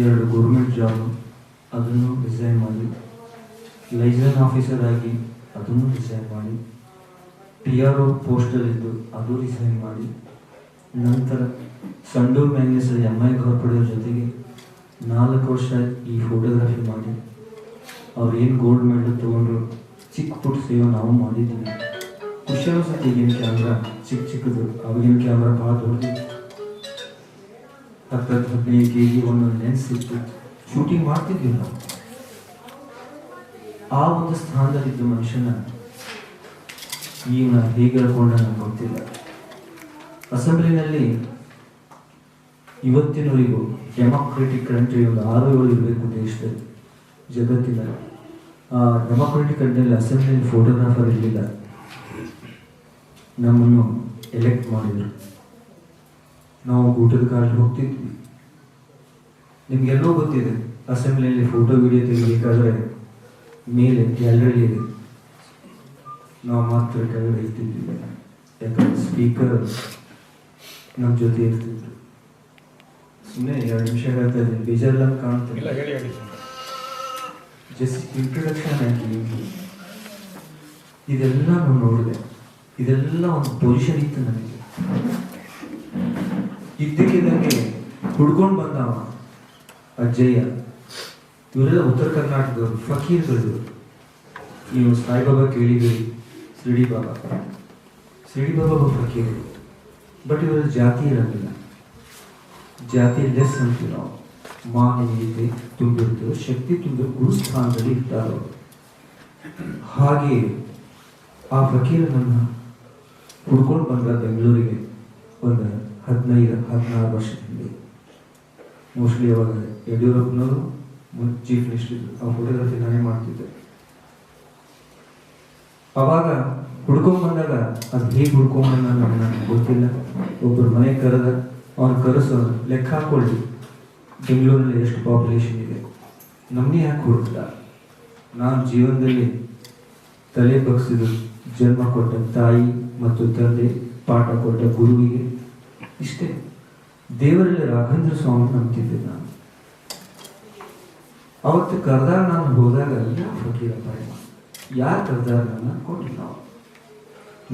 ಎರಡು government job ಅದನ್ನು resign ಮಾಡಿ ಲೈಸನ್ ಆಫೀಸರ್ ಆಗಿ ಅದನ್ನು ರಿಸೈನ್ ಮಾಡಿ ಟಿ ಆರ್ ಒ ಪೋಸ್ಟಲ್ಲಿದ್ದು ಅದು ರಿಸೈನ್ ಮಾಡಿ, ನಂತರ Sandur manganese M I corporate ಜೊತೆಗೆ ನಾಲ್ಕು ವರ್ಷ ಈ ಫೋಟೋಗ್ರಫಿ ಮಾಡಿ, ಅವ್ರು ಏನು ಗೋಲ್ಡ್ ಮೆಡಲ್ ತೊಗೊಂಡ್ರು, ಚಿಕ್ಕ ಪುಟ್ಟ ಸೇವೆ ನಾವು ಮಾಡಿದ್ದೀವಿ. ಖುಷಿ ಅನ್ಸುತ್ತೆ ಈಗಿನ ಕ್ಯಾಮ್ರಾ ಚಿಕ್ಕ ಚಿಕ್ಕದು ಅವಾಗಿನ ಕ್ಯಾಮ್ರಾ ಭಾಳ ದೊಡ್ಡದಿತ್ತು. ಕೆ ಜಿ ಒಂದೊಂದು ಲೆನ್ಸ್ ಇತ್ತು ಶೂಟಿಂಗ್ ಮಾಡ್ತಿದ್ವಿ ನಾವು. ಆ ಒಂದು ಸ್ಥಾನದಲ್ಲಿದ್ದ ಮನುಷ್ಯನ ಈಗ ನಾ ಹೇಗೆ ಹೇಳ್ಕೊಂಡ ಗೊತ್ತಿಲ್ಲ. ಅಸೆಂಬ್ಲಿನಲ್ಲಿ ಇವತ್ತಿನವರಿಗೂ ಡೆಮಾಕ್ರೆಟಿಕ್ ಕಂಟ್ರಿ ಒಂದು ಆರು ಇರಬೇಕು ದೇಶದಲ್ಲಿ. ಜಗತ್ತಿನಲ್ಲಿ ಆ, ಡೆಮಾಕ್ರೆಟಿಕ್ ಕಂಟ್ರಿಯಲ್ಲಿ ಅಸೆಂಬ್ಲಿಯಲ್ಲಿ ಫೋಟೋಗ್ರಾಫರ್ ಇರಲಿಲ್ಲ. ನಮ್ಮನ್ನು ಎಲೆಕ್ಟ್ ಮಾಡಿದರು. ನಾವು ಊಟದ ಕಾಲಕ್ಕೆ ಹೋಗ್ತಿದ್ವಿ. ನಿಮ್ಗೆಲ್ಲೋ ಗೊತ್ತಿದೆ ಅಸೆಂಬ್ಲಿಯಲ್ಲಿ ಫೋಟೋ ವಿಡಿಯೋ ತೆಗಿಬೇಕಾದ್ರೆ ಮೇಲೆ ಗ್ಯಾಲರಿ ಇದೆ. ನಾವು ಮಾತ್ರ ಕೆಳಗಡೆ ಇರ್ತಿದ್ವಿ. ಯಾಕಂದ್ರೆ ಸ್ಪೀಕರ್ ನಮ್ಮ ಜೊತೆ ಇರ್ತಿದ್ರು. ಸುಮ್ಮನೆ ಎರಡು ನಿಮಿಷ ಹೇಳ್ತಾ ಇದ್ದೀನಿ. ಬೇಜಾರೆಲ್ಲ ಕಾಣ್ತಿಲ್ಲ ಜಸ್ಟ್ ಇಂಟ್ರೊಡಕ್ಷನ್ ಆಗಿ ಇದೆಲ್ಲ ನಾನು ನೋಡಿದೆ. ಇದೆಲ್ಲ ಒಂದು ಪೊಸಿಷನ್ ಇತ್ತು ನನಗೆ. ಇದ್ದಕ್ಕಿದ್ದಂಗೆ ಹುಡ್ಕೊಂಡು ಬಂದವ ಅಜ್ಜಯ್ಯ. ಇವರೆಲ್ಲ ಉತ್ತರ ಕರ್ನಾಟಕದವರು ಫಕೀರ್ಗಳು ನೀವು ಸಾಯಿಬಾಬಾ ಕೇಳಿದ್ರಿ ಶಿರಡಿ ಬಾಬಾ. ಶಿರಡಿ ಬಾಬಾ ಫಕೀರು. ಬಟ್ ಇವರ ಜಾತಿ ಇರಂಗಿಲ್ಲ. ಜಾತಿ ಲೆಸ್ ಅಂತೀವಿ ನಾವು ಮಾನವೀಯತೆ ತುಂಬಿರ್ತೇವೆ ಶಕ್ತಿ ತುಂಬಿದ ಗುರುಸ್ಥಾನದಲ್ಲಿ ಇರ್ತಾರೆ. ಹಾಗೆ ಆ ಫಕೀರನನ್ನು ಹುಡ್ಕೊಂಡು ಬಂದ ಬೆಂಗಳೂರಿಗೆ ಒಂದು ಹದಿನೈದು, ಹದಿನಾರು ವರ್ಷದಿಂದ ಮೋಸ್ಟ್ಲಿ ಅವಾಗ ಯಡಿಯೂರಪ್ಪನವರು ಚೀಫ್ ಮಿನಿಸ್ಟರ್ ಇದ್ರು ಆ ಫೋಟೋಗ್ರಫಿ ನಾನೇ ಮಾಡ್ತಿದ್ದೆ. ಅವಾಗ ಹುಡ್ಕೊಂಡ್ ಬಂದಾಗ ಅದು ಹೇಗೆ ಹುಡ್ಕೊಂಡ್ ಬಂದ ನನಗೆ ಗೊತ್ತಿಲ್ಲ. ಒಬ್ಬರು ಮನೆ ಕರೆದ, ಅವ್ನು ಕರೆಸೋ ಲೆಕ್ಕ ಹಾಕೊಳ್ಳಿ ಬೆಂಗಳೂರಲ್ಲಿ ಎಷ್ಟು ಪಾಪ್ಯುಲೇಷನ್ ಇದೆ. ನಮ್ಮನ್ನೇ ಯಾಕೆ ಹುಡುಕ್ತ ನಾನು ಜೀವನದಲ್ಲಿ ತಲೆ ಬಗ್ಸಿದ ಜನ್ಮ ಕೊಟ್ಟ ತಾಯಿ ಮತ್ತು ತಂದೆ, ಪಾಠ ಕೊಟ್ಟ ಗುರುವಿಗೆ. ಇಷ್ಟೇ. ದೇವರಲ್ಲಿ ರಾಘವೇಂದ್ರ ಸ್ವಾಮಿ ನಂಬ್ತಿದ್ದೆ ನಾನು. ಅವತ್ತು ಕರೆದಾಗ ನಾನು ಹೋದಾಗ ಎಲ್ಲ ಹೋಗಿರಪ್ಪ? ಯಾರು ಕರೆದಾಗ ನನ್ನ ಕೊಟ್ಟಿಲ್ಲ.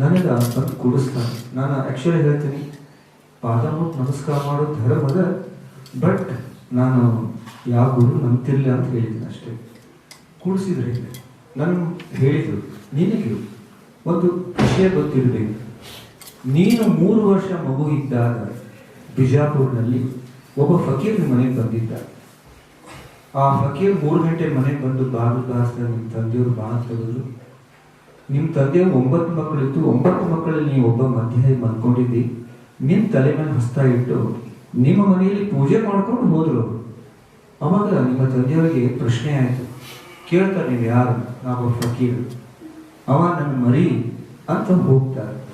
ನನಗೆ ಬಂದು ಕೊಡಿಸ್ತಾನೆ ನಾನು ಆ್ಯಕ್ಚುಲಿ ಹೇಳ್ತೀನಿ ಪಾದ ನಮಸ್ಕಾರ ಮಾಡೋ ಧರ್ಮದ ಬಟ್ ನಾನು ಯಾವ ಗುರು ನಂಬ್ತಿರ್ಲಿಲ್ಲ ಅಂತ ಹೇಳಿದ್ದೀನಿ ಅಷ್ಟೇ. ಕೂಡಿಸಿದ್ರೆ ನಾನು ಹೇಳಿದ್ರು, ನಿನಗೆ ಒಂದು ವಿಷಯ ಗೊತ್ತಿರಬೇಕು. ನೀನು ಮೂರು ವರ್ಷ ಮಗು ಇದ್ದಾಗ ಬಿಜಾಪುರ್ನಲ್ಲಿ ಒಬ್ಬ ಫಕೀರ್ ಮನೆಗೆ ಬಂದಿದ್ದ. ಆ ಫಕೀರ್ ಮೂರು ಗಂಟೆ ಮನೆಗೆ ಬಂದು ಬಾಗಿಲು ಬಾರಿಸಿದ ನಿಮ್ಮ ತಂದೆಯವರು ಬಾಗಿಲು ತೆಗೆದ್ರು. ನಿಮ್ಮ ತಂದೆ ಒಂಬತ್ತು ಮಕ್ಕಳಿತ್ತು, ಒಂಬತ್ತು ಮಕ್ಕಳಲ್ಲಿ ನೀವು ಒಬ್ಬ ಮಧ್ಯ ಮಲ್ಕೊಂಡಿದ್ದಿ. ನಿಮ್ಮ ತಲೆ ಮೇಲೆ ಹಸ್ತ ಇಟ್ಟು ನಿಮ್ಮ ಮನೆಯಲ್ಲಿ ಪೂಜೆ ಮಾಡ್ಕೊಂಡು ಹೋದ್ರು ಅವಾಗ ನಿಮ್ಮ ತಂದೆಯವರಿಗೆ ಪ್ರಶ್ನೆ ಆಯಿತು. ಕೇಳ್ತಾರೆ ನೀವು ಯಾರು? ನಾವು ಫಕೀರ್. ಅವ ನನ್ನ ಮರಿ ಅಂತ ಹೋಗ್ತಾರೆ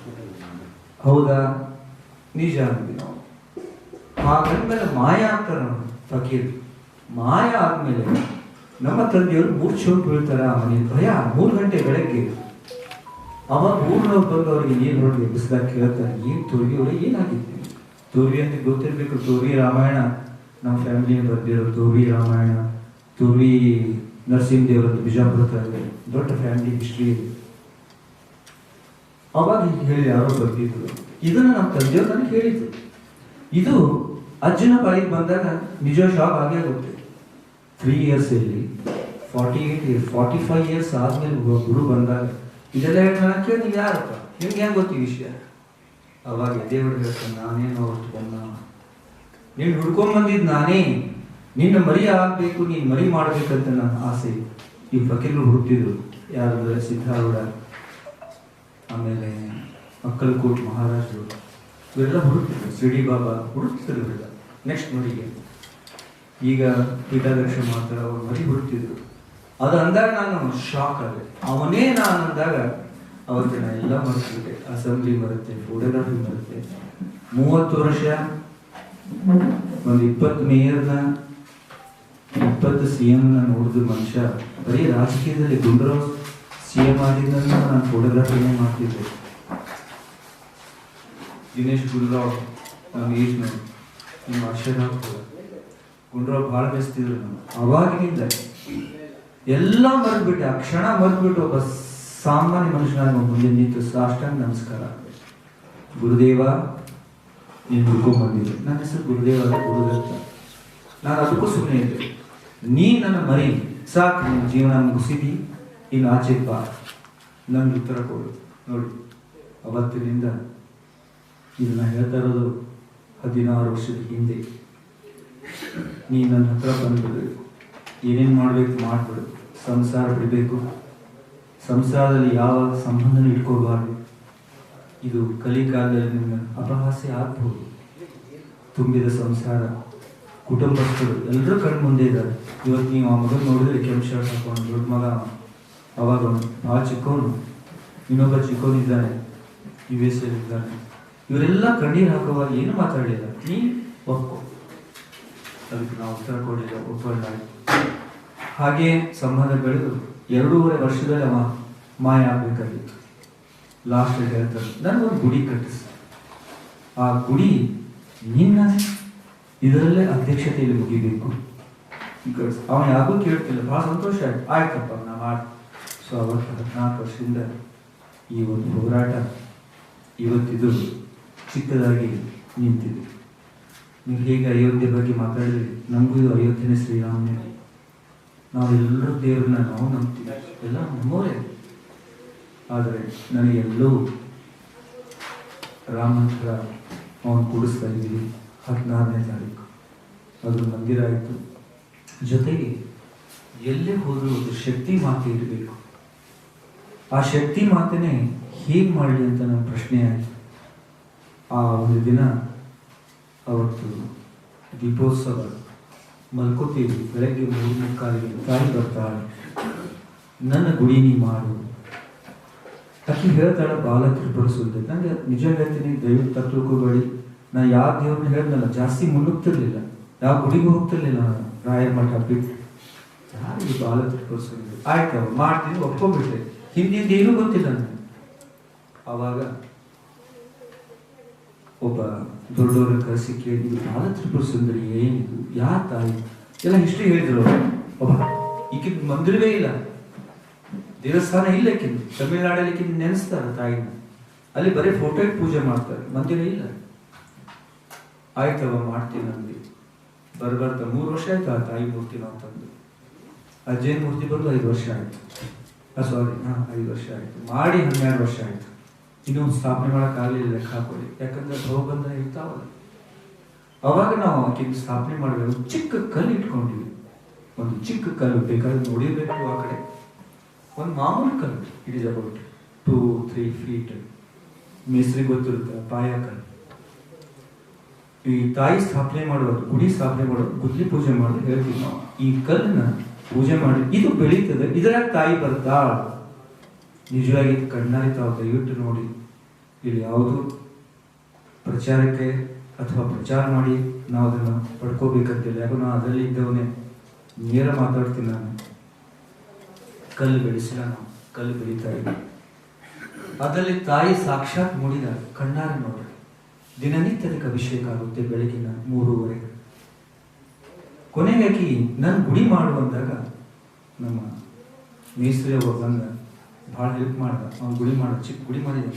ಹೌದಾ? ನಿಜ ಅಂದ್ವಿ ನಾವು. ಹಾಗಂದ್ಮೇಲೆ ಮಾಯ ನಾವು ಫಕೀರ್. ಮಾಯ ಆದ್ಮೇಲೆ ನಮ್ಮ ತಂದೆಯವರು ಮೂರು ಹೋಗಿ ಬೀಳ್ತಾರೆ ಮನೆ ಭಯ. ಮೂರು ಗಂಟೆ ಬೆಳಗ್ಗೆ ಅವಾಗ ಊರಿನವ್ರು ಬಂದು ಅವ್ರಿಗೆ ನೀರು ನೋಡಿ ಎಬ್ಬಿಸಿದಾಗ ಕೇಳ್ತಾರೆ, ಏನು ತುರ್ಗಿ ಒಳಗೆ ಏನಾಗಿತ್ತು? ತುರ್ವಿ ಅಂತ ಗೊತ್ತಿರಬೇಕು, ತುರ್ವಿ ರಾಮಾಯಣ. ನಮ್ಮ ಫ್ಯಾಮಿಲಿ ಬರ್ದಿರೋ ತುರ್ವಿ ರಾಮಾಯಣ, ತುರ್ವಿ ನರಸಿಂಹದೇವರದ್ದು ಬಿಜಾಪುರ. ದೊಡ್ಡ ಫ್ಯಾಮಿಲಿ ಹಿಸ್ಟ್ರಿ ಅವಾಗ ಹೇಳಿ ಯಾರೋ ಬರ್ತಿದ್ರು ಇದನ್ನ ನಮ್ಮ ತಂದೆಯವರು ನನಗೆ ಹೇಳಿದ್ರು. ಇದು ಅಜ್ಜನ ಬಾಯಿಗೆ ಬಂದಾಗ ನಿಜ ಶಾಕ್ ಆಗೇ ಆಗುತ್ತೆ ತ್ರೀ ಇಯರ್ಸ್ ಇಲ್ಲಿ forty eight years forty five years ಆದ್ಮೇಲೆ ಗುರು ಬಂದಾಗ, ಇದೆಲ್ಲ ಹೇಳ್ತಾನೆ ಕೇಳಿ ಯಾರಪ್ಪ? ನಿಮ್ಗೆ ಹೆಂಗ್ ಗೊತ್ತಿ ವಿಷಯ? ಅವಾಗ ಎದೆ ಹೇಳ್ತಾನೆ ನಾನೇನು ಅವತ್ತು ಬಂದ ನೀನು ಹುಡ್ಕೊಂಡ್ ಬಂದಿದ್ ನಾನೇ. ನಿನ್ನ ಮರಿ ಆಗಬೇಕು, ನೀನು ಮರಿ ಮಾಡಬೇಕಂತ ನನ್ನ ಆಸೆ. ಈ ಫಕೀರ್ಗಳು ಹುಡುಕ್ತಿದ್ರು. ಯಾರು ಸಿದ್ಧಾರೂಢ. ಆಮೇಲೆ ಅಕ್ಕಲ್ಕೋಟ್ ಮಹಾರಾಜರು ಇವೆಲ್ಲ ಹುಡುಕ್ತಿದ್ರು. ಸಿಡಿ ಬಾಬಾ ಹುಡುಕ್ತಿದ್ರು ಇವೆಲ್ಲ. ನೆಕ್ಸ್ಟ್ ಮರಿಗೆ ಈಗ ಪೀಠಾಧ್ಯಕ್ಷ ಮಾತ್ರ ಅವ್ರ ಮರಿ ಹುಡುಕ್ತಿದ್ರು. ಅದು ಅಂದಾಗ ನಾನು ಶಾಕ್ ಆದೆ. ಅವನೇ ನಾನು ಅಂದಾಗ ಅವತ್ತು ನಾನು ಎಲ್ಲ ಮರೆತಿದ್ದೆ. ಅಸೆಂಬ್ಲಿ ಬರುತ್ತೆ ಫೋಟೋಗ್ರಫಿ ಬರುತ್ತೆ ಮೂವತ್ತು ವರ್ಷ, ಒಂದು ಇಪ್ಪತ್ತು ಮೇಯರ್ನ, ಇಪ್ಪತ್ತು ಸಿ ನ ನೋಡಿದ ಮನುಷ್ಯ ಬರೀ ರಾಜಕೀಯದಲ್ಲಿ ಗುಂಡೂರಾವ್ ಸಿ ಎಂ ಆಗಿದ್ದಂತ ನಾನು ಫೋಟೋಗ್ರಫಿನೇ ಮಾಡ್ತಿದ್ದೆ. ದಿನೇಶ್ ಗುಂಡ್ರಾವ್ ನಮ್ಮ ಏಜ್ ನೋಡಿ. ನಿಮ್ಮ ಆಶೀರ್ವಾದ ಗುಂಡ್ರಾವ್ ಭಾಳ ಬೆಸ್ತಿದ್ರು ನಾನು ಅವಾಗಿನಿಂದ ಎಲ್ಲ ಮರೆದ್ಬಿಟ್ಟೆ. ಆ ಕ್ಷಣ ಮರೆದ್ಬಿಟ್ಟು ಒಬ್ಬ ಸಾಮಾನ್ಯ ಮನುಷ್ಯನಾಗಿ ಮುಂದೆ ನಿಂತು ಸಾಷ್ಟಾಂಗ ನಮಸ್ಕಾರ ಗುರುದೇವ, ನೀನು ಹುಡ್ಕೊಂಡ್ಬಂದಿದ್ದೆ ನನ್ನ ಹೆಸರು ಗುರುದೇವ ಗುರುದತ್ತ. ನಾನು ಅದಕ್ಕೂ ಸುಮ್ಮನೆ ಇದ್ದೆ. ನೀ ನನ್ನ ಮರಿ ಸಾಕು ನಿನ್ನ ಜೀವನ ಮುಗಿಸಿದಿ. ಇನ್ನು ಆಚೆ ಬಾ. ಉತ್ತರ ಕೊಡು. ನೋಡಿ, ಅವತ್ತಿನಿಂದ ಇದನ್ನ ಹೇಳ್ತಾ ಇರೋದು ಹದಿನಾರು ವರ್ಷದ ಹಿಂದೆ. ನೀ ನನ್ನ ಹತ್ರ ಬಂದ್ಬಿಡ್ಬೇಕು ಏನೇನು ಮಾಡಬೇಕು ಮಾಡಿಬಿಡು. ಸಂಸಾರ ಬಿಡಬೇಕು. ಸಂಸಾರದಲ್ಲಿ ಯಾವ ಸಂಬಂಧ ಇಟ್ಕೋಬಾರ್ದು ಇದು ಕಲಿಕಾಲದಲ್ಲಿ ನಿಮ್ಮ ಅಪಹಾಸ್ಯ ಆಗ್ಬೋದು ತುಂಬಿದ ಸಂಸಾರ, ಕುಟುಂಬಸ್ಥರು ಎಲ್ಲರೂ ಕಣ್ಣು ಮುಂದೆ ಇದ್ದಾರೆ. ಇವತ್ತು ನೀವು ಆ ಮಗನ ನೋಡಿದ್ರೆ ಕೆಂಪು ಶರ್ಟ್ ಹಾಕೊಂಡು, ದೊಡ್ಡ ಮಗ. ಅವಾಗ ಭಾಳ ಚಿಕ್ಕವನು, ಇನ್ನೊಬ್ಬ ಚಿಕ್ಕವನಿದ್ದಾನೆ ಯು ಇದ್ದಾನೆ ಇವರೆಲ್ಲ ಕಣ್ಣೀರು ಹಾಕುವಾಗ ಏನು ಮಾತಾಡಲಿಲ್ಲ? ನೀ ಒಪ್ಪು ಅದಕ್ಕೆ ನಾವು ಉತ್ತರ ಕೊಡಲಿಲ್ಲ ಹಾಗೆ ಸಂಬಂಧ ಬೆಳೆದು ಎರಡೂವರೆ ವರ್ಷದಲ್ಲಿ ಅವ ಮಾಯ ಆಗಬೇಕಾಗಿತ್ತು. ಲಾಸ್ಟ್ ಹೇಳ್ತಾರೆ, ನನಗೊಂದು ಗುಡಿ ಕಟ್ಟಿಸ. ಆ ಗುಡಿ ನಿನ್ನ ಇದರಲ್ಲೇ ಅಧ್ಯಕ್ಷತೆಯಲ್ಲಿ ಮುಗಿಬೇಕು. ಅವನು ಅವ ಯಾರಿಗೂ ಕೇಳ್ತಿಲ್ಲ ಭಾಳ ಸಂತೋಷ ಆಯ್ತು. ಆಯ್ತಪ್ಪ, ನಾ ಮಾಡಿ ಸೊ ಅವತ್ತು ಹದಿನಾಲ್ಕು ವರ್ಷದಿಂದ ಈ ಒಂದು ಹೋರಾಟ ಇವತ್ತಿದು ಚಿಕ್ಕದಾಗಿ ನಿಂತಿದೆ. ನೀವು ಹೇಗೆ ಅಯೋಧ್ಯೆ ಬಗ್ಗೆ ಮಾತಾಡಿದ್ರಿ? ನಮಗೂ ಇದು ಅಯೋಧ್ಯೆನೇ ಶ್ರೀರಾಮನೇ ನಾವೆಲ್ಲರೂ ದೇವ್ರನ್ನ ನಾವು ನಂಬ್ತೀವಿ. ಎಲ್ಲ ನಮ್ಮವರೇ. ಆದರೆ ನನಗೆಲ್ಲೂ ರಾಮಂತರ ಅವನು ಕೂಡಿಸ್ತಾ ಇದ್ದೀವಿ. ಹದಿನಾರನೇ ತಾರೀಕು. ಅದು ಮಂದಿರ ಆಯಿತು. ಜೊತೆಗೆ ಎಲ್ಲೇ ಹೋದರೂ ಒಂದು ಶಕ್ತಿ ಮಾತೆ ಇರಬೇಕು. ಆ ಶಕ್ತಿ ಮಾತನೇ ಹೇಗೆ ಮಾಡಲಿ ಅಂತ ನನ್ನ ಪ್ರಶ್ನೆ ಆಯಿತು. ಆ ಒಂದು ದಿನ ಅವತ್ತು ದೀಪೋತ್ಸವ, ಮಲ್ಕೋತೀವಿ, ಬೆಳಗ್ಗೆ ಮೂರು ಮುಕ್ಕಾಲಿಗೆ ತಾಯಿ ಬರ್ತಾಳೆ. ನನ್ನ ಗುಡಿ ನೀ ಮಾಡು. ಅಕ್ಕಿ ಹೇಳ್ತಾಳೆ, ಬಾಲ ತ್ರಿಪುರ ಸುದ್ದಿ ನಂಗೆ ನಿಜ ಹೇಳ್ತೀನಿ ದಯವಿಟ್ಟು ತಪ್ಪುಕೋಬೇಡಿ ನಾ ಯಾವ ದೇವ್ರನ್ನ ಹೇಳ್ದಲ್ಲ, ಜಾಸ್ತಿ ಮುನ್ನುಗ್ತಿರ್ಲಿಲ್ಲ. ಯಾವ ಗುಡಿಗೂ ಹೋಗ್ತಿರ್ಲಿಲ್ಲ ನಾನು, ರಾಯರ ಮಠ ಬಿಟ್ಟು. ಬಾಲಕರು ಬಾಲ ತ್ರಿಪುರ ಸುದ್ದಿ ಆಯ್ತು ಮಾಡ್ತೀನಿ ಒಪ್ಕೊಂಡ್ಬಿಟ್ಟೆ ಹಿಂದಿಂದ ಏನೂ ಗೊತ್ತಿಲ್ಲ ನನಗೆ. ಆವಾಗ ಒಬ್ಬ ದೊಡ್ಡವರ ಕರೆಸಿ ಕೇಳಿ ಇದು ಬಾಲ ತ್ರಿಪುರ ಸುಂದರಿ ಏನಿದು ಯಾ ತಾಯಿ? ಎಲ್ಲ ಹಿಸ್ಟ್ರಿ ಹೇಳಿದ್ರು. ಒಬ್ಬ ಮಂದಿರವೇ ಇಲ್ಲ. ದೇವಸ್ಥಾನ ಇಲ್ಲ ಕಿಂದು ತಮಿಳ್ನಾಡಲ್ಲಿ ಕಿಂದು ನೆನೆಸ್ತಾರೆ ತಾಯಿನ. ಅಲ್ಲಿ ಬರೀ ಫೋಟೋ ಪೂಜೆ ಮಾಡ್ತಾರೆ. ಮಂದಿರ ಇಲ್ಲ. ಆಯ್ತವ ಮಾಡ್ತೀನಿ ಅಂದ್ವಿ. ಬರ್ಬರ್ತ ಮೂರು ವರ್ಷ ಆಯ್ತು ಆ ತಾಯಿ ಮೂರ್ತಿ ನಾವು ತಂದು ಅಜ್ಜೇನ್ ಮೂರ್ತಿ ಬಂದು ಐದು ವರ್ಷ ಆಯ್ತು. ಸಾರಿ ಹಾಂ, ಐದು ವರ್ಷ ಆಯ್ತು. ಮಾಡಿ ಹನ್ನೆರಡು ವರ್ಷ ಆಯ್ತು. ಇನ್ನೂ ಸ್ಥಾಪನೆ ಮಾಡೋಕ್ಕಾಗಲಿಲ್ಲ ಲೆಕ್ಕ ಹಾಕೊಳ್ಳಿ. ಯಾಕಂದ್ರೆ ಭವಬಂಧ ಇರ್ತಾವಲ್ಲ. ಅವಾಗ ನಾವು ಆಕೆಗೆ ಸ್ಥಾಪನೆ ಮಾಡಬೇಕು ಚಿಕ್ಕ ಕಲ್ಲು ಇಟ್ಕೊಂಡಿವಿ. ಒಂದು ಚಿಕ್ಕ ಕಲ್ಲು ಬೇಕಾದ್ರೆ ನೋಡಿರಬೇಕು ಆ ಕಡೆ. ಒಂದು ಮಾಮೂಲಿ ಕಲ್ಲು it is about two three feet ಮೇಸ್ರಿಗೆ ಗೊತ್ತಿರುತ್ತೆ, ಪಾಯ ಕಲ್ಲು. ಈ ತಾಯಿ ಸ್ಥಾಪನೆ ಮಾಡೋದು ಗುಡಿ ಸ್ಥಾಪನೆ ಮಾಡೋದು ಗುದ್ಲಿ ಪೂಜೆ ಮಾಡೋದು ಹೇಳ್ತೀವಿ ನಾವು. ಈ ಕಲ್ಲನ್ನ ಪೂಜೆ ಮಾಡಿ. ಇದು ಬೆಳೀತದೆ. ಇದರ ತಾಯಿ ಬರ್ತಾಳ ನಿಜವಾಗಿ ಕಣ್ಣಾಗಿ ತಾವು ದಯವಿಟ್ಟು ನೋಡಿ. ಇಲ್ಲಿ ಯಾವುದು ಪ್ರಚಾರಕ್ಕೆ ಅಥವಾ ಪ್ರಚಾರ ಮಾಡಿ ನಾವು ಅದನ್ನು ಪಡ್ಕೋಬೇಕಂತಿಲ್ಲ. ಯಾಕೋ ನಾವು ಅದರಲ್ಲಿ ಇದ್ದವನೇ. ನೇರ ಮಾತಾಡ್ತೀನಿ ನಾನು. ಕಲ್ಲು ಬೆಳೆಸಿಲ್ಲ ನಾವು. ಕಲ್ಲು ಬೆಳೀತಾ ಇದ್ದೀವಿ ಅದರಲ್ಲಿ ತಾಯಿ ಸಾಕ್ಷಾತ್ ಮೂಡಿದ ಕಣ್ಣಾರೆ ನೋಡ್ರಿ. ದಿನನಿತ್ಯದಕ್ಕೆ ಅಭಿಷೇಕ ಆಗುತ್ತೆ ಬೆಳಗಿನ ಮೂರುವರೆಗೆ. ಕೊನೆಗೆ ಆಕಿ ನನ್ನ ಗುಡಿ ಮಾಡುವಂದಾಗ ನಮ್ಮ ಮೇಸ್ತ್ರಿ ಒಬ್ಬ ಬಂದ, ಭಾಳ ಹೆಲ್ಪ್ ಮಾಡ್ದ. ಅವ್ನು ಗುಡಿ ಮಾಡ ಚಿಕ್ಕ ಗುಡಿ ಮಾಡಿದ.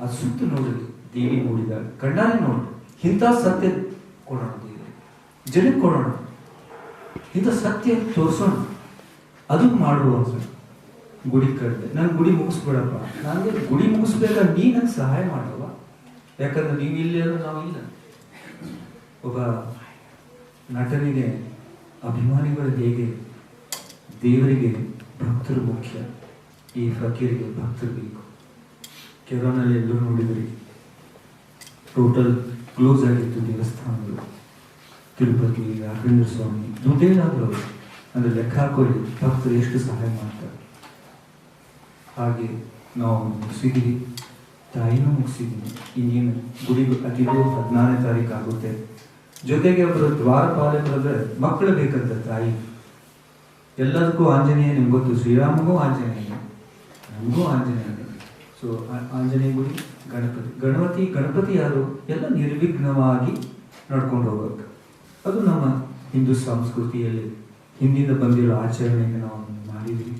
ಅದು ಸುತ್ತ ನೋಡ್ರಿ, ದೇವಿ ನೋಡಿದ, ಕಣ್ಣಾರೆ ನೋಡ್ರಿ. ಇಂಥ ಸತ್ಯ ಕೊಡೋಣ ದೇವಿ ಜನಕ್ಕೆ ಕೊಡೋಣ. ಇಂಥ ಸತ್ಯ ತೋರಿಸೋಣ. ಅದು ಮಾಡುವ ಗುಡಿ ಕಟ್ಟಿದೆ ನಾನು ಗುಡಿ ಮುಗಿಸ್ಬೇಡಪ್ಪ. ನನಗೆ ಗುಡಿ ಮುಗಿಸ್ಬೇಕಾದ್ರೆ ನೀ ನನಗೆ ಸಹಾಯ ಮಾಡವ ಯಾಕಂದ್ರೆ ನೀವು ಇಲ್ಲಿ ನಾವು ಇಲ್ಲ. ಒಬ್ಬ ನಟನಿಗೆ ಅಭಿಮಾನಿಗಳು ಹೇಗೆ ದೇವರಿಗೆ ಭಕ್ತರು ಮುಖ್ಯ. ಈ ಫಕೀರಿಗೆ ಭಕ್ತರು ಬೇಕು. ಕೆರೋನಲ್ಲಿ ಎಲ್ಲರೂ ನೋಡಿದ್ರಿ. ಟೋಟಲ್ ಕ್ಲೋಸ್ ಆಗಿತ್ತು ದೇವಸ್ಥಾನಗಳು. ತಿರುಪತಿ, ರಾಘವೇಂದ್ರ ಸ್ವಾಮಿ, ದುಡ್ಡೇನಾದ್ರು ಅಂದರೆ ಲೆಕ್ಕ ಹಾಕೋರಿ ಭಕ್ತರು ಎಷ್ಟು ಸಹಾಯ ಮಾಡ್ತಾರೆ. ಹಾಗೆ ನಾವು ಮುಗಿಸಿದ್ದೀವಿ ತಾಯಿನೂ ಮುಗಿಸಿದ್ವಿ. ಇನ್ನೇನು ಗುಡಿ ಅತಿಗೂ ಹದಿನಾರನೇ ತಾರೀಕು ಆಗುತ್ತೆ. ಜೊತೆಗೆ ಒಬ್ಬರು ದ್ವಾರಪಾಲಕರಾದ್ರೆ ಮಕ್ಕಳು ಬೇಕಂತ ತಾಯಿ. ಎಲ್ಲದಕ್ಕೂ ಆಂಜನೇಯ ನಿಮ್ಗೆ ಗೊತ್ತು, ಶ್ರೀರಾಮಗೂ ಆಂಜನೇಯ. ನಮಗೂ ಆಂಜನೇಯ. ಸೊ ಆಂಜನೇಯ ಗುಡಿ, ಗಣಪತಿ. ಗಣಪತಿ ಗಣಪತಿ ಯಾರು? ಎಲ್ಲ ನಿರ್ವಿಘ್ನವಾಗಿ ನಡ್ಕೊಂಡು ಹೋಗ್ಬೇಕು ಅದು ನಮ್ಮ ಹಿಂದೂ ಸಂಸ್ಕೃತಿಯಲ್ಲಿ ಹಿಂದಿಂದ ಬಂದಿರೋ ಆಚರಣೆಯನ್ನು ನಾವು ಮಾಡಿದ್ವಿ.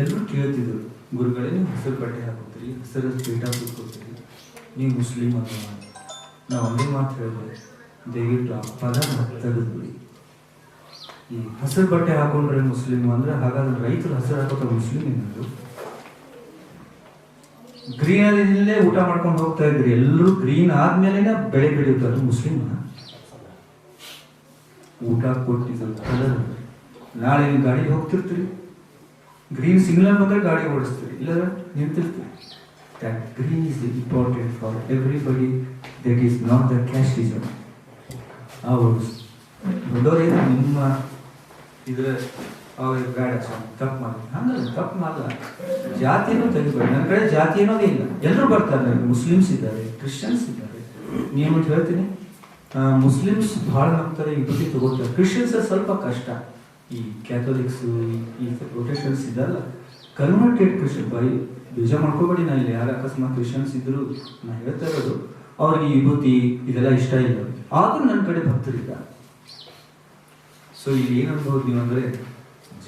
ಎಲ್ಲರೂ ಕೇಳ್ತಿದ್ರು, ಗುರುಗಳೇ ಹಸಿರು ಬಟ್ಟೆ ಹಾಕೋತೀರಿ, ಹಸಿರು ಪೀಠ ಕೂತ್ಕೋತೀರಿ, ನೀವು ಮುಸ್ಲಿಂ ಮಾಡಿ ನಾವು ಒಂದೇ ಮಾತು ಹೇಳಿದ್ರೆ ದಯವಿಟ್ಟು ಅಪ್ಪನ ಭಕ್ತರು ಬಿಡಿ ಈ ಹಸಿರು ಬಟ್ಟೆ ಹಾಕೊಂಡ್ರೆ ಮುಸ್ಲಿಂ ಅಂದ್ರೆ ಹಾಗಾದ್ರೆ ರೈತರು ಹಸಿರು ಹಾಕೋತ ಮುಸ್ಲಿಂ ಏನಾದ್ರು ಗ್ರೀನರಿನಲ್ಲೇ ಊಟ ಮಾಡ್ಕೊಂಡು ಹೋಗ್ತಾ ಇದ್ರಿ, ಎಲ್ಲರೂ ಗ್ರೀನ್ ಆದ್ಮೇಲೆ ಬೆಳೆ ಬೆಳೆಯುತ್ತಾರೆ ಮುಸ್ಲಿಂ. ಊಟ ಕೊಟ್ಟಿದ್ದ ಕಲರ್ ನಾಳೆ ನೀವು ಗಾಡಿ ಹೋಗ್ತಿರ್ತೀರಿ. ಗ್ರೀನ್ ಸಿಗ್ನಲ್ ಬಂದ್ರೆ ಗಾಡಿ ಓಡಿಸ್ತೀರಿ ಇಲ್ಲ ನಿಂತಿರ್ತೀರಿ. That green is important for everybody. That is not the casteism. Ours ದೊಡ್ಡವರೇನು ನಿಮ್ಮ ಇದ್ರ ಅವ್ರಿಗೆ ಬೇಡ ತಪ್ಪು ಮಾಡಿ ಹಂಗಲ್ಲ, ತಪ್ಪು ಮಾಡಲ್ಲ. ಜಾತಿಯನ್ನು ತೆಗಿಬೇಡಿ ನನ್ನ ಕಡೆ ಜಾತಿ ಅನ್ನೋದೇ ಇಲ್ಲ. ಎಲ್ಲರೂ ಬರ್ತಾರೆ ಮುಸ್ಲಿಮ್ಸ್ ಇದ್ದಾರೆ, ಕ್ರಿಶ್ಚಿಯನ್ಸ್ ಇದ್ದಾರೆ. ನೀವು ಹೇಳ್ತೀನಿ. ಮುಸ್ಲಿಮ್ಸ್ ಭಾಳ ನಂಬ್ತಾರೆ ಯುವತಿ ತಗೋತಾರೆ ಕ್ರಿಶ್ಚಿಯನ್ಸ್ ಸ್ವಲ್ಪ ಕಷ್ಟ. ಈ ಕ್ಯಾಥೋಲಿಕ್ಸ್ ಈ ಪ್ರೊಟೆಸ್ಟೆಂಟ್ಸ್ ಇದಲ್ಲ ಕನ್ವರ್ಟೆಡ್ ಕ್ರಿಶ್ಚಿಯನ್ ಬೈ ಬೇಜ ಮಾಡ್ಕೋಬೇಡಿ ನಾ ಇಲ್ಲಿ. ಯಾರು ಅಕಸ್ಮಾತ್ ಕ್ರಿಶ್ಚಿಯನ್ಸ್ ಇದ್ರು ನಾ ಹೇಳ್ತಾ ಇರೋದು. ಅವ್ರಿಗೆ ವಿಭೂತಿ ಇದೆಲ್ಲ ಇಷ್ಟ ಇಲ್ಲ. ಆದ್ರೂ ನನ್ನ ಕಡೆ ಭಕ್ತರಿಲ್ಲ. ಸೊ ಇಲ್ಲಿ ಏನಂತ ನೀವು ಅಂದ್ರೆ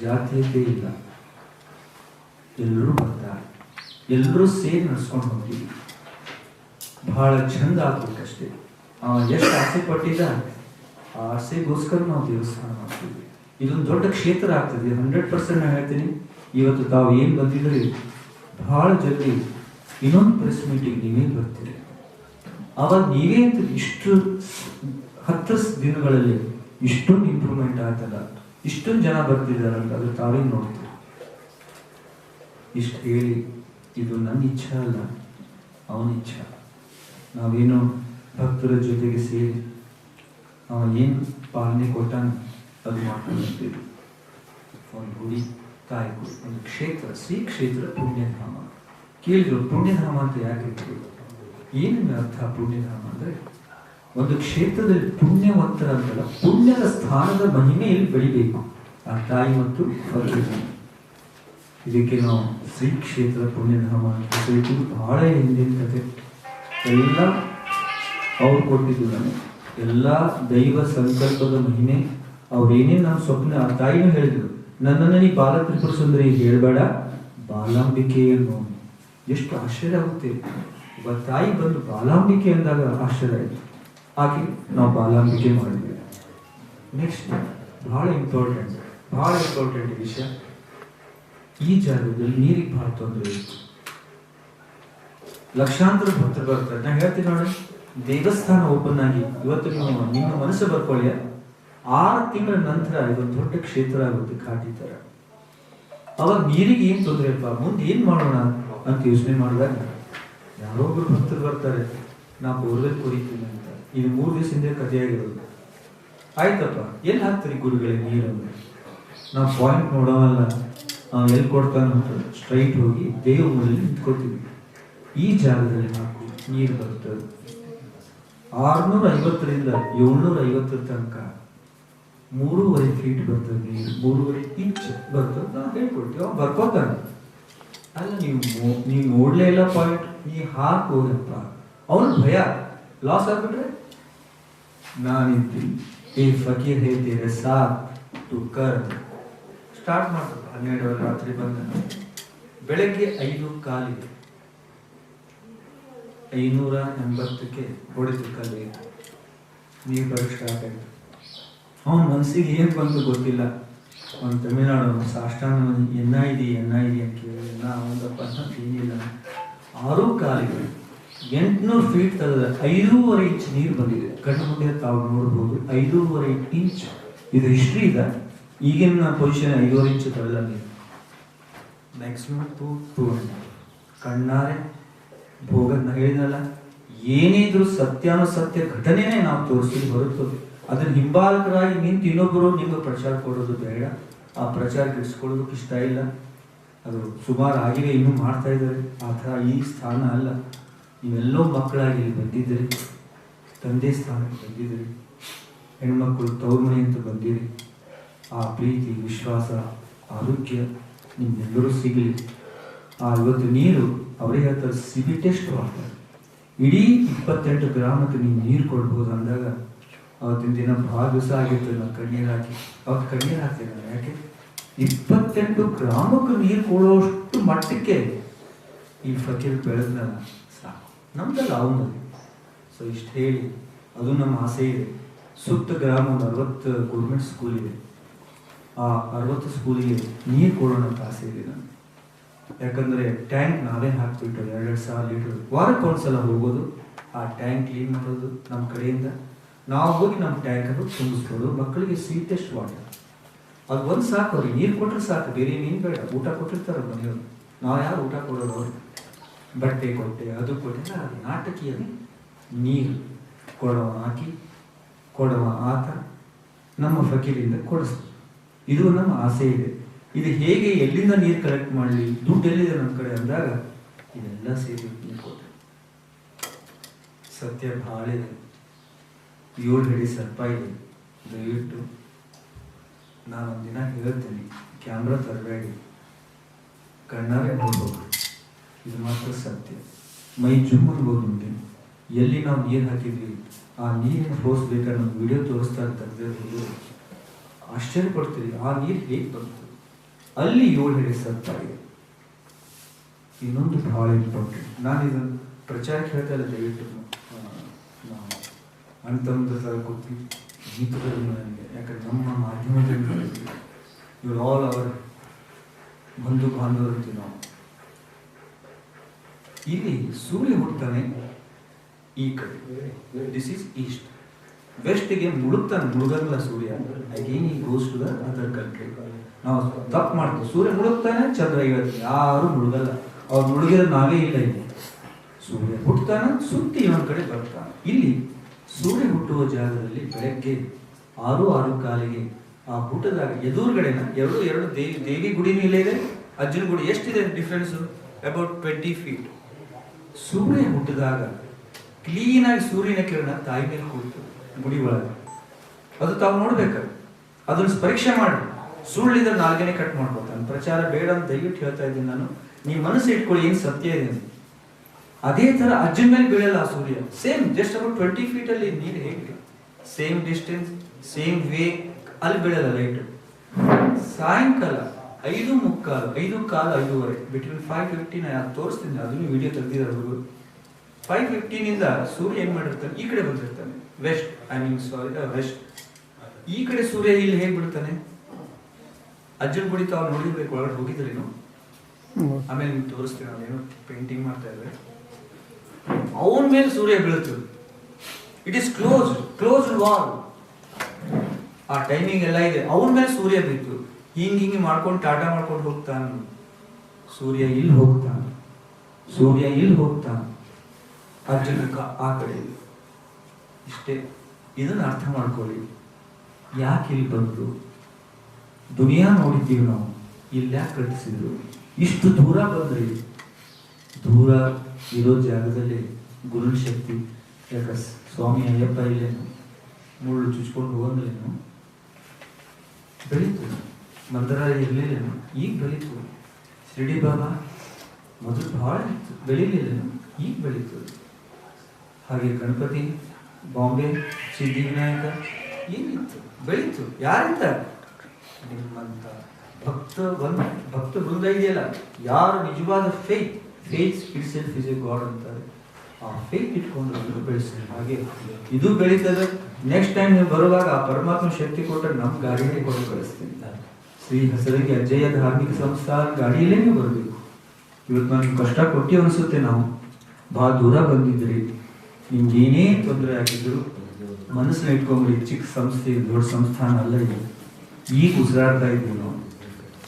ಜಾತೀಯತೆ ಇಲ್ಲ. ಎಲ್ಲರೂ ಬರ್ತಾರೆ ಎಲ್ಲರೂ ಸೇರಿ ನಡ್ಸ್ಕೊಂಡು ಹೋಗ್ತೀವಿ ಬಹಳ ಚಂದ ಆಗ್ಬೇಕಷ್ಟೇ ಎಷ್ಟು ಆಸೆ ಪಟ್ಟಿದ್ದ? ಆ ಆಸೆಗೋಸ್ಕರ ನಾವು ದೇವಸ್ಥಾನ ಮಾಡ್ತೀವಿ. ಇದೊಂದು ದೊಡ್ಡ ಕ್ಷೇತ್ರ ಆಗ್ತದೆ. ಹಂಡ್ರೆಡ್ ಪರ್ಸೆಂಟ್ ನಾನು ಹೇಳ್ತೀನಿ. ಇವತ್ತು ತಾವು ಏನು ಬಂದಿದ್ರಿ? ಬಹಳ ಜಲ್ದಿ ಇನ್ನೊಂದು ಪ್ರೆಸ್ ಮೀಟಿಂಗ್ ನೀವೇ ಬರ್ತೀರಿ. ಅವಾಗ ನೀವೇ ಇಷ್ಟು ಹತ್ತು ದಿನಗಳಲ್ಲಿ ಇಷ್ಟೊಂದು ಇಂಪ್ರೂವ್ಮೆಂಟ್ ಆಯ್ತಲ್ಲ? ಇಷ್ಟೊಂದು ಜನ ಬರ್ತಿದ್ದಾರೆ ಅಂತ ಅದ್ರ ತಾವೇ ನೋಡ್ತೀರಿ? ಇಷ್ಟು ಹೇಳಿ, ಇದು ನನ್ನ ಇಚ್ಛೆ ಅಲ್ಲ, ಅವನ ಇಚ್ಛೆ. ನಾವೇನು ಭಕ್ತರ ಜೊತೆಗೆ ಸೇರಿ, ಅವ ಏನು ಪಾಲನೆ ಕೊಟ್ಟಾನ, ಅದು ಮಾಡ್ಕೊಂಡಿರ್ತೀವಿ ಒಂದು ಗುಡಿ ತಾಯಿ ಒಂದು ಕ್ಷೇತ್ರ ಶ್ರೀ ಕ್ಷೇತ್ರ ಪುಣ್ಯಧಾಮ. ಕೇಳಿದ್ರು, ಪುಣ್ಯಧಾಮ ಅಂತ ಯಾಕೆ ಹೇಳ್ತೀವಿ ಏನಿನ ಅರ್ಥ ಪುಣ್ಯಧಾಮ ಅಂದರೆ ಒಂದು ಕ್ಷೇತ್ರದಲ್ಲಿ ಪುಣ್ಯವಂತರ ಅಂತಲ್ಲ ಪುಣ್ಯದ ಸ್ಥಾನದ ಮಹಿಮೆಯಲ್ಲಿ ಬೆಳಿಬೇಕು ಆ ತಾಯಿ ಮತ್ತು ಫಕೀರ ಇದಕ್ಕೆ ನಾವು ಶ್ರೀ ಕ್ಷೇತ್ರ ಪುಣ್ಯಧಾಮ ಅಂತ ಕರಿತೀವಿ. ಬಹಳ ಹಿಂದಿನ ಕತೆ. ಎಲ್ಲ ಅವ್ರು ಕೊಟ್ಟಿದ್ದು ನಾನು ಎಲ್ಲ ದೈವ ಸಂಕಲ್ಪದ ಮಹಿಮೆ. ಅವ್ರೇನೇನು ನಮ್ಮ ಸ್ವಪ್ನ, ಆ ತಾಯಿನೂ ಹೇಳಿದ್ರು. ನನ್ನನ್ನು ನೀ ಬಾಲ ತ್ರಿಪುರ ಸುಂದರಿ ಹೇಳ್ಬೇಡ ಬಾಲಾಂಬಿಕೆ ಅನ್ನೋ ಎಷ್ಟು ಆಶ್ಚರ್ಯ ಆಗುತ್ತೆ. ತಾಯಿ ಬಂದು ಬಾಲಾಂಬಿಕೆ ಅಂದಾಗ ಆಶ್ಚರ್ಯ ಆಯ್ತು. ಹಾಗೆ ನಾವು ಬಾಲಾಂಬಿಕೆ ಮಾಡಿದ್ವಿ. ನೆಕ್ಸ್ಟ್ ಬಹಳ ಇಂಪಾರ್ಟೆಂಟ್ ಬಹಳ ಇಂಪಾರ್ಟೆಂಟ್ ವಿಷಯ. ಈ ಜಾಗದಲ್ಲಿ ನೀರಿಗೆ ಭಾಳ ತೊಂದರೆ ಇತ್ತು. ಲಕ್ಷಾಂತರ ಭಕ್ತರು ಬರ್ತಾರೆ. ನಾನು ಹೇಳ್ತೀನಿ ನೋಡಿ, ದೇವಸ್ಥಾನ ಓಪನ್ ಆಗಿ ಇವತ್ತು ನೀವು ನಿಮ್ಮ ಮನಸ್ಸು ಬರ್ಕೊಳ್ಳಿ ಆರು ತಿಂಗಳ ನಂತರ ಇದೊಂದು ದೊಡ್ಡ ಕ್ಷೇತ್ರ ಆಗುತ್ತೆ ಘಾಟಿ ಅವಾಗ ನೀರಿಗೆ ತೊಂದರೆ ತೊಂದರೆಪ್ಪ ಮುಂದೆ ಏನು ಮಾಡೋಣ ಅಂತ ಯೋಚನೆ ಮಾಡಿದಾಗ ಯಾರೋ ಒಬ್ರು ಭಕ್ತರು ಬರ್ತಾರೆ, ನಾ ಬೋರ್ವೆಲ್ ಕುರಿತೀನಿ ಅಂತ. ಇದು ಮೂರು ದಿವಸದಿಂದ ಕಥೆಯಾಗಿರೋದು. ಆಯ್ತಪ್ಪ, ಎಲ್ಲಿ ಹಾಕ್ತೀರಿ ಗುರುಗಳಿಗೆ ನೀರು ನಾವು ಪಾಯಿಂಟ್ ನೋಡೋವಲ್ಲ ನಾವು ಎಲ್ಲಿ ಕೊಡ್ತಾನೆ ಅಂತ ಸ್ಟ್ರೈಟ್ ಹೋಗಿ ದೇವ ಮೂಲಲ್ಲಿ ನಿಂತ್ಕೊತೀವಿ ಈ ಜಾಗದಲ್ಲಿ ಹಾಕು ನೀರು ಬರ್ತದೆ ಆರ್ನೂರ ಐವತ್ತರಿಂದ ಏಳ್ನೂರ ಐವತ್ತರ ತನಕ ಮೂರುವರೆ ಫೀಟ್ ಬರ್ತದೆ ನೀರು, ಮೂರುವರೆ ಇಂಚ್ ಬರ್ತದೆ ನಾವು ಹೇಳ್ಕೊಡ್ತೀವಿ ಅವ್ನು ಬರ್ಕೋತಾನೆ. ಅಲ್ಲ, ನೀವು ನೀವು ನೋಡಲೇ ಇಲ್ಲ ಪಾಯಿಂಟ್ ನೀ ಹಾಕು ಹೋಗಪ್ಪ ಅವನು ಭಯ. ಲಾಸ್ ಆಗ್ಬಿಟ್ರೆ? ನಾನಿದ್ದೀನಿ. ಈ ಫಕೀರ್ ಹೇಳ್ತೀರಿ ಸಾಕ್ ಟು ಕರ್. ಸ್ಟಾರ್ಟ್ ಮಾಡ್ತಾರೆ ಹನ್ನೆರಡು ರಾತ್ರಿ ಬಂದ ಬೆಳಗ್ಗೆ ಐದು ಕಾಲಿಗೆ ಐನೂರ ಎಂಬತ್ತಕ್ಕೆ ಹೊಡೆದು ಕಲ್ಲಿ ನೀರು ಬರೋಕ್ಕೆ ಸ್ಟಾರ್ಟ್ ಆಯ್ತು. ಅವನ ಮನಸ್ಸಿಗೆ ಏನು ಬಂತು ಗೊತ್ತಿಲ್ಲ. ಅವನು ತಮಿಳ್ನಾಡು ಸಾಷ್ಟಾಂಗ ಎನ್ನ ಇದೆ ಎನ್ನ ಇದೆ ಅಂತ ಕೇಳಿ ನಾ ಅಂತ ಏನಿಲ್ಲ. ಆರು ಕಾಲಿಗೆ ಎಂಟುನೂರು ಫೀಟ್ ತರದ ಐದೂವರೆ ಇಂಚ್ ನೀರು ಬಂದಿದೆ. ಕಣ್ಣು ಮುಂದೆ ತಾವು ನೋಡ್ಬೋದು, ಐದೂವರೆ ಇಂಚ್ ಇದು ಹಿಸ್ಟ್ರಿ ಇದೆ ಈಗಿನ ಪೊಸಿಷನ್ ಐದೂವರೆ ಇಂಚ್ ತರಲ್ಲ ನೀರು. ಮ್ಯಾಕ್ಸಿಮಮ್ ಟೂ ಟೂ ಕಣ್ಣಾರೆ ಭೋಗ ಹೇಳಿದಲ್ಲ ಏನಿದ್ರು ಸತ್ಯಾನುಸತ್ಯ ಘಟನೆನೇ ನಾವು ತೋರಿಸಿ ಹೊರತು ಅದನ್ನ ಹಿಂಬಾಲಕರಾಗಿ ನಿಂತು ಇನ್ನೊಬ್ಬರು ನಿಮ್ಗೆ ಪ್ರಚಾರ ಕೊಡೋದು ಬೇಡ. ಆ ಪ್ರಚಾರ ಇಡಿಸ್ಕೊಳ್ಳೋದಕ್ಕೆ ಇಷ್ಟ ಇಲ್ಲ. ಅದು ಸುಮಾರು ಆಗಿದೆ ಇನ್ನೂ ಮಾಡ್ತಾ ಇದ್ದಾರೆ. ಆ ಥರ ಈ ಸ್ಥಾನ ಅಲ್ಲ. ನೀವೆಲ್ಲೋ ಮಕ್ಕಳಾಗಿ ಬಂದಿದ್ದೀರಿ. ತಂದೆ ಸ್ಥಾನಕ್ಕೆ ಬಂದಿದ್ದೀರಿ. ಹೆಣ್ಮಕ್ಕಳು ಮನೆ ಅಂತ ಬಂದಿರಿ. ಆ ಪ್ರೀತಿ, ವಿಶ್ವಾಸ, ಆರೋಗ್ಯ ನಿಮ್ಮೆಲ್ಲರೂ ಸಿಗಲಿ. ಆ ಇವತ್ತು ನೀರು ಅವರಿಗೆ ಹೇಳ್ತಾರೆ ಸಿಬಿ ಟೆಸ್ಟ್ ಮಾಡ್ತಾರೆ. ಇಡೀ ಇಪ್ಪತ್ತೆಂಟು ಗ್ರಾಮಕ್ಕೆ ನೀವು ನೀರು ಕೊಡ್ಬೋದು ಅಂದಾಗ, ಅವತ್ತಿನ ದಿನ ಭಾಳ ದಿವಸ ಆಗಿತ್ತು ನಾನು ಕಣ್ಣೀರು ಹಾಕಿ. ಅವತ್ತು ಕಣ್ಣೀರು ಹಾಕ್ತೀನಿ ಯಾಕೆ? ಇಪ್ಪತ್ತೆಂಟು ಗ್ರಾಮಕ್ಕೆ ನೀರು ಕೊಡುವಷ್ಟು ಮಟ್ಟಕ್ಕೆ ಈ ಫಕೀರ್ ಬೆಳೆದ್ನಲ್ಲ ಸಾಕು. ನಮ್ದಲ್ಲ ಅವನು ಸೊ ಇಷ್ಟು ಹೇಳಿ. ಅದು ನಮ್ಮ ಆಸೆ ಇದೆ. ಸುತ್ತ ಗ್ರಾಮ ಒಂದು ಅರವತ್ತು ಗೌರ್ಮೆಂಟ್ ಸ್ಕೂಲ್ ಇದೆ. ಆ ಅರವತ್ತು ಸ್ಕೂಲಿಗೆ ನೀರು ಕೊಡೋಣ ಅಂತ ಆಸೆ ಇದೆ ನಾನು ಯಾಕಂದ್ರೆ ಟ್ಯಾಂಕ್ ನಾವೇ ಹಾಕ್ಬಿಟ್ಟು ಎರಡೆರಡು ಸಾವಿರ ಲೀಟರ್ ವಾರಕ್ಕೆ ಒಂದ್ಸಲ ಹೋಗೋದು. ಆ ಟ್ಯಾಂಕ್ ಕ್ಲೀನ್ ಮಾಡೋದು ನಮ್ಮ ಕಡೆಯಿಂದ. ನಾವು ಹೋಗಿ ನಮ್ಮ ಟ್ಯಾಂಕ್ ಅನ್ನು ತುಂಬಿಸ್ಬೋದು ಮಕ್ಕಳಿಗೆ ಸೀಟೆಸ್ಟ್ ವಾಟರ್ ಅದು ಒಂದು ಸಾಕು, ಅವ್ರಿಗೆ ನೀರು ಕೊಟ್ಟರೆ ಸಾಕು, ಬೇರೆ ಮೀನು ಬೇಡ ಊಟ ಕೊಟ್ಟಿರ್ತಾರೆ ಮನೆಯವರು. ನಾವು ಯಾರು ಊಟ ಕೊಡೋದು ಅವರು? ಬಟ್ಟೆ ಕೊಟ್ಟೆ, ಅದು ಕೊಟ್ಟೆ ಅದು ನಾಟಕೀಯ ನೀರು. ಕೊಡವ ಹಾಕಿ, ಕೊಡವ ಆತ ನಮ್ಮ ಫಕೀರಿಂದ ಕೊಡಿಸ್ತು. ಇದು ನಮ್ಮ ಆಸೆ ಇದೆ. ಇದು ಹೇಗೆ ಎಲ್ಲಿಂದ ನೀರು ಕಲೆಕ್ಟ್ ಮಾಡಲಿ? ದುಡ್ಡು ಎಲ್ಲಿದೆ ನಮ್ಮ ಕಡೆ ಅಂದಾಗ, ಇದೆಲ್ಲ ಸೇರಿ ನೀರು ಕೊಟ್ಟೆ ಸತ್ಯ ಭಾಳ ಇದೆ. ಏಳು ಹಿಡಿ ಸರ್ಪ ಇದೆ. ದಯವಿಟ್ಟು ನಾನೊಂದು ದಿನ ಹೇಳ್ತೀನಿ, ಕ್ಯಾಮ್ರಾ ತರಬೇಡಿ. ಕಣ್ಣಾರೆ ನೋಡ್ಬೋದು ಇದು ಮಾತ್ರ ಸತ್ಯ. ಮೈ ಜುಮ್ಮನ್ಬೋದು ನಿಮಗೆ. ಎಲ್ಲಿ ನಾವು ನೀರು ಹಾಕಿದ್ವಿ, ಆ ನೀರಿನ ಫೋರ್ಸ್ ಬೇಕಾದ್ರೆ ನಮ್ಗೆ ವಿಡಿಯೋ ತೋರಿಸ್ತಾ ತೆಗೆದಿರ್ಬೋದು ಆಶ್ಚರ್ಯ ಪಡ್ತೀರಿ ಆ ನೀರು ಹೇಗೆ ಬಂತು? ಅಲ್ಲಿ ಏಳು ಹೇಳಿ ಸತ್ತಾಗಿದೆ. ಇನ್ನೊಂದು ಭಾಳ ಇಂಪಾರ್ಟೆಂಟ್ ನಾನು ಇದನ್ನು ಪ್ರಚಾರಕ್ಕೆ ಹೇಳ್ತಾ ಇಲ್ಲ ದಯವಿಟ್ಟು ಅಂತ ನಾವು ಅಣ್ತಮ್ಮದ ಥರ ಕೂತಿ ಗೀತಗಳು ನನಗೆ. ಯಾಕಂದ್ರೆ ನಮ್ಮ ಮಾಧ್ಯಮದಲ್ಲಿ ಇವ್ರು ಆಲ್ ಅವರ್ ಬಂಧು ಬಾಂಧವರು ಇರ್ತೀವಿ ನಾವು. ಇಲ್ಲಿ ಸೂರ್ಯ ಹುಡ್ತಾನೆ ಈ ಕಡೆ. ದಿಸ್ ಈಸ್ ಈಸ್ಟ್ ವೆಸ್ಟ್ಗೆ ಮುಳುಗ್ತಾನೆ ಮುಳುಗಲ್ಲ ಸೂರ್ಯ. ಅಗೇನ್ ಈ goes to the other country ನಾವು ತಪ್ಪು ಮಾಡ್ತೀವಿ. ಸೂರ್ಯ ಮುಳುಗ್ತಾನೆ, ಚಂದ್ರ ಇವತ್ತು ಯಾರು ಮುಳುಗಲ್ಲ. ಅವ್ರು ಮುಳುಗಿದ್ರೆ ನಾವೇ ಇಲ್ಲ ಇಲ್ಲಿ. ಸೂರ್ಯ ಹುಟ್ಟುತ್ತಾನೆ, ಸುತ್ತಿ ಒಂದು ಕಡೆ ಬರ್ತಾನೆ. ಇಲ್ಲಿ ಸೂರ್ಯ ಹುಟ್ಟುವ ಜಾಗದಲ್ಲಿ ಬೆಳಗ್ಗೆ ಆರು ಆರು ಕಾಲಿಗೆ ಆ ಹುಟ್ಟದಾಗ ಎದುರುಗಡೆನ ಎರಡು ಎರಡು ದೇವಿ ದೇವಿ ಗುಡಿನೂ ಇಲ್ಲೇ ಇದೆ. ಅಜ್ಜನ ಗುಡಿ ಎಷ್ಟಿದೆ ಡಿಫ್ರೆನ್ಸ್ ಅಬೌಟ್ ಟ್ವೆಂಟಿ ಫೀಟ್ ಸೂರ್ಯ ಹುಟ್ಟಿದಾಗ ಕ್ಲೀನಾಗಿ ಸೂರ್ಯನ ಕಿರಣ ತಾಯಿ ಮೇಲೆ ಕೂತು ಗುಡಿ ಒಳಗೆ. ಅದು ತಾವು ನೋಡ್ಬೇಕು. ಅದನ್ನ ಪರೀಕ್ಷೆ ಮಾಡಿ. ಸುಳ್ಳಿದ್ರೆ ನಾಲ್ಗೇನೆ ಕಟ್ ಮಾಡ್ಕೊತಾನೆ ಪ್ರಚಾರ ಬೇಡ ಅಂತ ದಯವಿಟ್ಟು ಹೇಳ್ತಾ ಇದ್ದೀನಿ ನಾನು. ನೀವು ಮನಸ್ಸು ಇಟ್ಕೊಳ್ಳಿ, ಏನು ಸತ್ಯ ಇದೆ. ಅದೇ ತರ ಅಜ್ಜನ ಮೇಲೆ ಬೀಳಲ್ಲ ಆ ಸೂರ್ಯ. Same just about twenty feet ಅಲ್ಲಿ ನೀರು ಹೇಗೆ ಸೇಮ್ ಡಿಸ್ಟೆನ್ಸ್ ಸೇಮ್ ವೇ ಅಲ್ಲಿ ಬೀಳಲ್ಲ ಲೈಟ್ ಸಾಯಂಕಾಲ ಐದು ಮುಕ್ಕಾಲು ಐದು ಕಾಲು ಐದೂವರೆ ಬಿಟ್ವೀನ್ ಫೈವ್ ಫಿಫ್ಟೀನ್ ಅದು ತೋರಿಸ್ತೀನಿ ಅದನ್ನು ವಿಡಿಯೋ ತೆಗೆದಿದ್ದಾರೆ ಹುಡುಗರು. ಫೈವ್ ಫಿಫ್ಟೀನಿಂದ ಸೂರ್ಯ ಏನ್ ಮಾಡಿರ್ತಾನೆ? ಈ ಕಡೆ ಬಂದಿರ್ತಾನೆ. West I mean sorry west ಈ ಕಡೆ ಸೂರ್ಯ ಇಲ್ಲಿ ಹೇಗೆ ಬಿಡ್ತಾನೆ ಅಜ್ಜನ ಗುಡಿ ತಾವು ನೋಡಿರ್ಬೇಕು ಒಳಗಡೆ ಹೋಗಿದ್ರೇನು ಆಮೇಲೆ ನಿಮ್ಗೆ ತೋರಿಸ್ತೀನಿ ಅದೇನೋ ಪೇಂಟಿಂಗ್ ಮಾಡ್ತಾ ಇದ್ರೆ ಅವನ ಮೇಲೆ ಸೂರ್ಯ ಬೀಳ್ತು it is close close wall ಆ ಟೈಮಿಂಗ್ ಎಲ್ಲ ಇದೆ. ಅವನ ಮೇಲೆ ಸೂರ್ಯ ಬಿತ್ತು ಹಿಂಗೆ ಹಿಂಗೆ ಮಾಡ್ಕೊಂಡು ಟಾಟಾ ಮಾಡ್ಕೊಂಡು ಹೋಗ್ತಾನೆ. ಸೂರ್ಯ ಇಲ್ಲಿ ಹೋಗ್ತಾನೆ. ಸೂರ್ಯ ಇಲ್ಲಿ ಹೋಗ್ತಾನೆ. ಅರ್ಜುನ ಆ ಕಡೆ. ಇಷ್ಟೇ. ಇದನ್ನ ಅರ್ಥ ಮಾಡ್ಕೊಳ್ಳಿ. ಯಾಕೆ ಇಲ್ಲಿ ಬಂತು ದುನಿಯಾ ನೋಡಿದ್ದೀವಿ ನಾವು. ಇಲ್ಲಿ ಯಾಕೆ ಕಟ್ಟಿಸಿದ್ರು? ಇಷ್ಟು ದೂರ ಬಂದ್ರಿ. ದೂರ ಇರೋ ಜಾಗದಲ್ಲಿ ಗುರುಳ ಶಕ್ತಿ, ಯಾಕ ಸ್ವಾಮಿ ಅಯ್ಯಪ್ಪ ಇಲ್ಲೇನು? ಮುಳ್ಳು ಚುಚ್ಕೊಂಡು ಹೋಗಂಗಿಲ್ಲೇನು ಬೆಳೀತು. ಮಂದಿರ ಇರಲಿಲ್ಲೇನು? ಈಗ ಬೆಳೀತು. ಶಿರಡಿ ಬಾಬಾ ಮೊದಲು ಭಾಳ ಇತ್ತು, ಬೆಳೀಲಿಲ್ಲೇನು? ಈಗ ಬೆಳೀತು. ಹಾಗೆ ಗಣಪತಿ, ಬಾಂಬೆ ಸಿದ್ಧಿವಿನಾಯಕ ಏನಿತ್ತು? ಬೆಳೀತು. ಯಾರಿಂದ ನಿಮ್ಮಂತ ಭಕ್ತ ಒಂದು ಭಕ್ತ ವೃಂದ ಇದೆಯಲ್ಲ? ಯಾರು ನಿಜವಾದ faith faith it's self is a god ಅಂತಾರೆ. ಆ ಫೇತ್ ಇಟ್ಕೊಂಡು ಬೆಳೆಸಿ ಹಾಗೆ ಇದು ಬೆಳೀತದೆ. ನೆಕ್ಸ್ಟ್ ಟೈಮ್ ನೀವು ಬರುವಾಗ ಆ ಪರಮಾತ್ಮ ಶಕ್ತಿ ಕೊಟ್ಟರೆ ನಮ್ಮ ಗಾಡಿನೇ ಕೊಟ್ಟು ಕಳಿಸ್ತೀನಿ ಶ್ರೀ ಹಸರಿಗೆ ಅಜ್ಜಯ್ಯ ಧಾರ್ಮಿಕ ಸಂಸ್ಥಾನ ಗಾಡಿಯಲ್ಲೇ ನೀವು ಬರಬೇಕು. ಇವತ್ತು ನಾನು ಕಷ್ಟ ಕೊಟ್ಟಿ ಅನಿಸುತ್ತೆ ನಾವು. ಭಾಳ ದೂರ ಬಂದಿದ್ರಿ. ನಿಮ್ಗೆ ಏನೇ ತೊಂದರೆ ಆಗಿದ್ರು ಮನಸ್ಸನ್ನ ಇಟ್ಕೊಂಡ್ರಿ. ಚಿಕ್ಕ ಸಂಸ್ಥೆ, ದೊಡ್ಡ ಸಂಸ್ಥಾನ ಅಲ್ಲ ಇದು. ಈಗ ಉಸಿರಾಡ್ತಾ ಇದ್ದೀವಿ ನಾವು.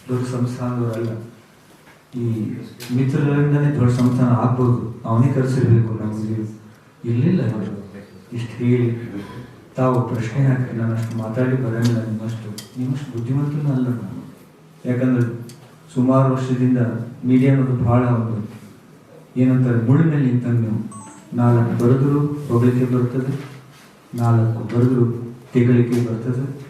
ದೊಡ್ಡ ಸಂಸ್ಥಾನದವರಲ್ಲ. ಈ ಮಿತ್ರರಿಂದನೇ ದೊಡ್ಡ ಸಂಸ್ಥಾನ ಆಗ್ಬೋದು. ಅವನೇ ಕರೆಸಿರ್ಬೇಕು ನಮಗೆ. ಇರ್ಲಿಲ್ಲ ಇಷ್ಟು ಹೇಳಿ. ತಾವು ಪ್ರಶ್ನೆ ಹಾಕಿ ನಾನು ಅಷ್ಟು ಮಾತಾಡಿ ಬರಂಗಿಲ್ಲ ನಿಮ್ಮಷ್ಟು. ನಿಮ್ಮಷ್ಟು ಬುದ್ಧಿವಂತನೂ ಅಲ್ಲ ನಾನು. ಯಾಕಂದ್ರೆ ಸುಮಾರು ವರ್ಷದಿಂದ ಮೀಡಿಯಾ ಅನ್ನೋದು ಬಹಳ ಒಂದು ಏನಂತಾರೆ, ಮುಳ್ಳಿನಲ್ಲಿ ನಿಂತಂಗೆ ನೀವು. ನಾಲ್ಕು ಬರೆದ್ರು ಹೊಗಳಿಕೆ ಬರ್ತದೆ. ನಾಲ್ಕು ಬರೆದ್ರು ತೆಗಳಿಕೆ ಬರ್ತದೆ.